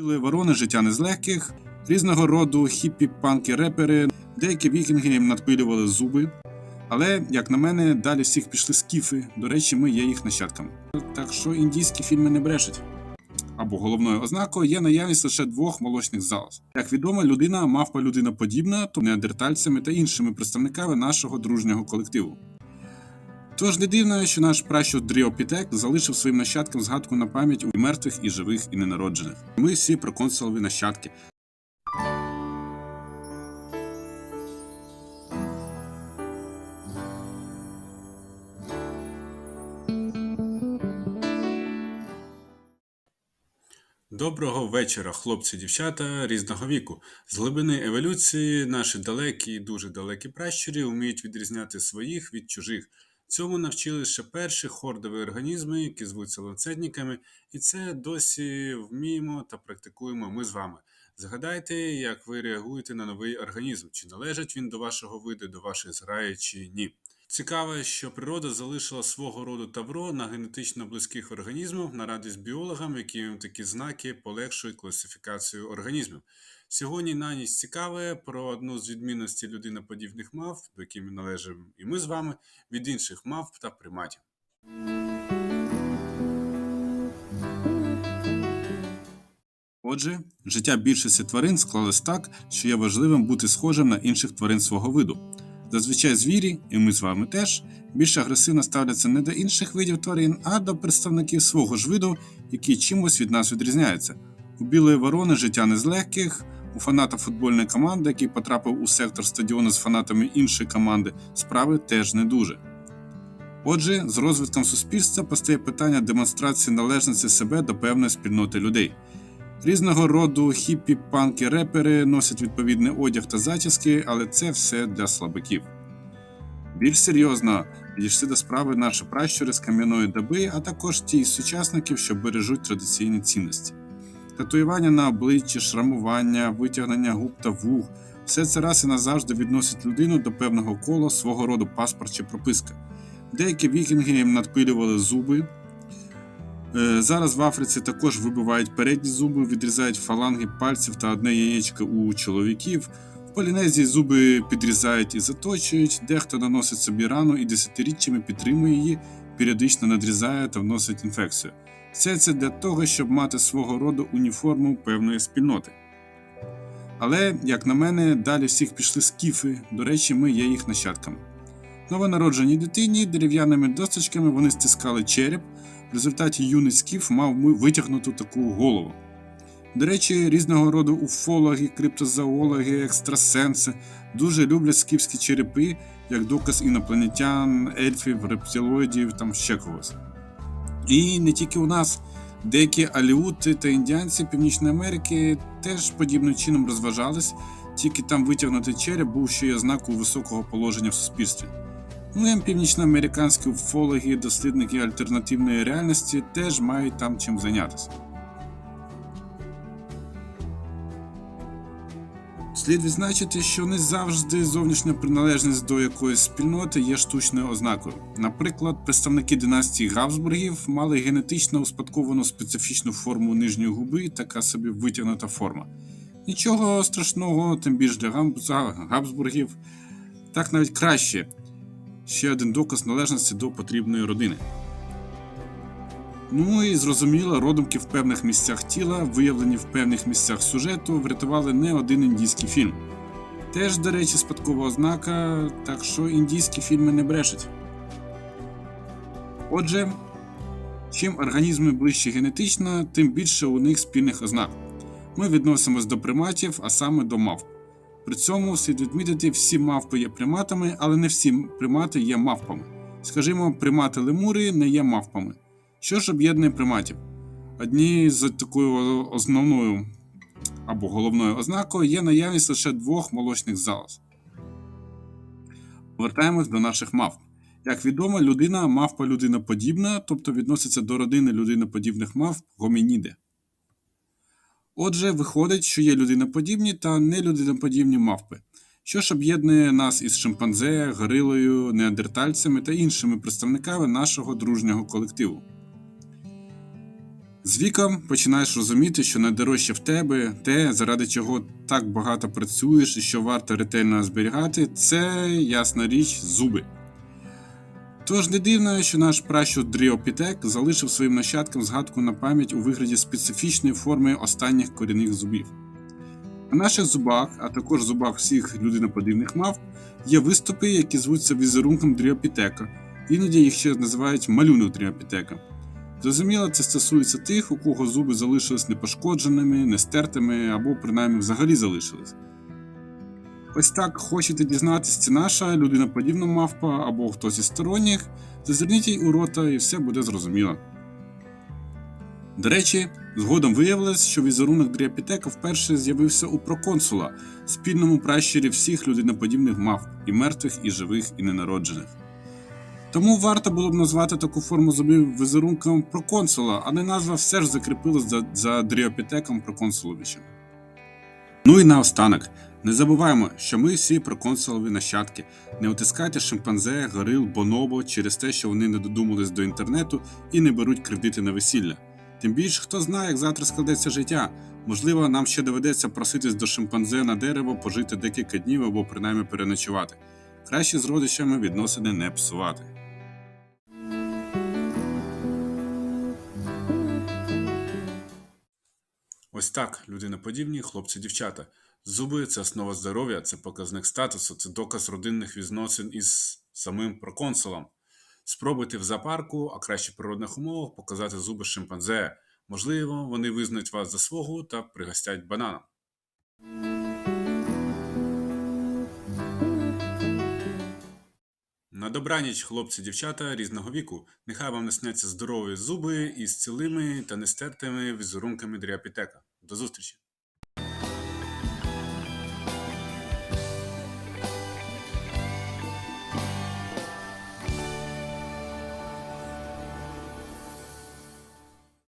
Ворони життя не з легких, різного роду хіппі, панки, репери, деякі вікінги їм надпилювали зуби. Але, як на мене, далі всіх пішли скіфи. До речі, ми є їх нащадками. Так що індійські фільми не брешуть. Або головною ознакою є наявність лише двох молочних залоз. Як відомо, людина мавпа людина подібна, то неандертальцями та іншими представниками нашого дружнього колективу. Тож не дивно, що наш пращур Дріопітек залишив своїм нащадкам згадку на пам'ять у мертвих і живих і ненароджених. Ми всі проконсулові нащадки. Доброго вечора, хлопці, дівчата різного віку. З глибини еволюції наші далекі і дуже далекі пращурі вміють відрізняти своїх від чужих. Цьому навчили ще перші хордові організми, які звуться ланцетниками, і це досі вміємо та практикуємо ми з вами. Згадайте, як ви реагуєте на новий організм, чи належить він до вашого виду, до вашої зграї, чи ні. Цікаво, що природа залишила свого роду тавро на генетично близьких організмів на радість біологам, яким такі знаки полегшують класифікацію організмів. Сьогодні на ніч цікаве про одну з відмінностей людиноподібних мавп, до яких ми належимо і ми з вами, від інших мавп та приматів. Отже, життя більшості тварин склалось так, що є важливим бути схожим на інших тварин свого виду. Зазвичай звірі, і ми з вами теж, більш агресивно ставляться не до інших видів тварин, а до представників свого ж виду, які чимось від нас відрізняються. У білої ворони життя не з легких, у фаната футбольної команди, який потрапив у сектор стадіону з фанатами іншої команди, справи теж не дуже. Отже, з розвитком суспільства постає питання демонстрації належності себе до певної спільноти людей. Різного роду хіппі, панки, репери носять відповідний одяг та зачіски, але це все для слабаків. Більш серйозно підійшли до справи наші пращури з кам'яної доби, а також ті сучасників, що бережуть традиційні цінності. Татуювання на обличчі, шрамування, витягнення губ та вух все це раз і назавжди відносить людину до певного кола свого роду паспорт чи прописка. Деякі вікінги їм надпилювали зуби. Е, Зараз в Африці також вибивають передні зуби, відрізають фаланги пальців та одне яєчко у чоловіків. В Полінезії зуби підрізають і заточують, дехто наносить собі рану і десятиріччями підтримує її, періодично надрізає та вносить інфекцію. Все це для того, щоб мати свого роду уніформу певної спільноти. Але, як на мене, далі всіх пішли скіфи, до речі, ми є їх нащадками. Новонародженій дитині дерев'яними досточками вони стискали череп. В результаті юний скіф мав витягнуту таку голову. До речі, різного роду уфологи, криптозоологи, екстрасенси дуже люблять скіфські черепи як доказ інопланетян, ельфів, рептилоїдів, там ще когось. І не тільки у нас, деякі аліути та індіанці Північної Америки теж подібним чином розважались, тільки там витягнутий череп був ще й ознакою високого положення в суспільстві. Ну і північноамериканські уфологи, дослідники альтернативної реальності теж мають там чим зайнятися. Слід відзначити, що не завжди зовнішня приналежність до якоїсь спільноти є штучною ознакою. Наприклад, представники династії Габсбургів мали генетично успадковану специфічну форму нижньої губи, така собі витягнута форма. Нічого страшного, тим більше для Габсбургів, так навіть краще ще один доказ належності до потрібної родини. Ну і зрозуміло, родумки в певних місцях тіла, виявлені в певних місцях сюжету, врятували не один індійський фільм. Теж, до речі, спадкова ознака, так що індійські фільми не брешуть. Отже, чим організми ближче генетично, тим більше у них спільних ознак. Ми відносимось до приматів, а саме до мавп. При цьому слід відмітити, всі мавпи є приматами, але не всі примати є мавпами. Скажімо, примати лемури не є мавпами. Що ж об'єднує приматів? Однією з такою основною або головною ознакою є наявність лише двох молочних залоз. Повертаємось до наших мавп. Як відомо, людина мавпа людиноподібна, тобто відноситься до родини людиноподібних мавп гомініди. Отже, виходить, що є людиноподібні та нелюдиноподібні мавпи. Що ж об'єднує нас із шимпанзе, горилою, неандертальцями та іншими представниками нашого дружнього колективу. З віком починаєш розуміти, що найдорожче в тебе, те, заради чого так багато працюєш і що варто ретельно зберігати, це ясна річ зуби. Тож не дивно, що наш пращур Дріопітек залишив своїм нащадкам згадку на пам'ять у вигляді специфічної форми останніх корінних зубів. На наших зубах, а також зубах всіх людиноподібних мавп, є виступи, які звуться візерунком Дріопітека, іноді їх ще називають малюнок Дріопітека. Зрозуміло, це стосується тих, у кого зуби залишились непошкодженими, нестертими або принаймні взагалі залишились. Ось так хочете дізнатися, це наша людиноподібна мавпа або хтось із сторонніх, зазирніть їй у рота і все буде зрозуміло. До речі, згодом виявилось, що візерунок Дріапітека вперше з'явився у проконсула, спільному пращурі всіх людиноподібних мавп, і мертвих, і живих, і ненароджених. Тому варто було б назвати таку форму зубів візерунком проконсула, але назва все ж закріпилась за, за Дріопітеком Проконсуловичем. Ну і наостанок, не забуваємо, що ми всі проконсулові нащадки. Не утискайте шимпанзе, горил, бонобо через те, що вони не додумались до інтернету і не беруть кредити на весілля. Тим більше, хто знає, як завтра складеться життя. Можливо, нам ще доведеться проситись до шимпанзе на дерево, пожити декілька днів або принаймні переночувати. Краще з родичами відносини не псувати. Ось так, людиноподібні хлопці-дівчата. Зуби це основа здоров'я, це показник статусу, це доказ родинних відносин із самим проконсулом. Спробуйте в зоопарку, а краще в природних умовах показати зуби шимпанзе. Можливо, вони визнають вас за свого та пригостять бананом. На добраніч, хлопці-дівчата різного віку. Нехай вам не сняться здорові зуби із цілими та нестертими візерунками дріапітека. До зустрічі!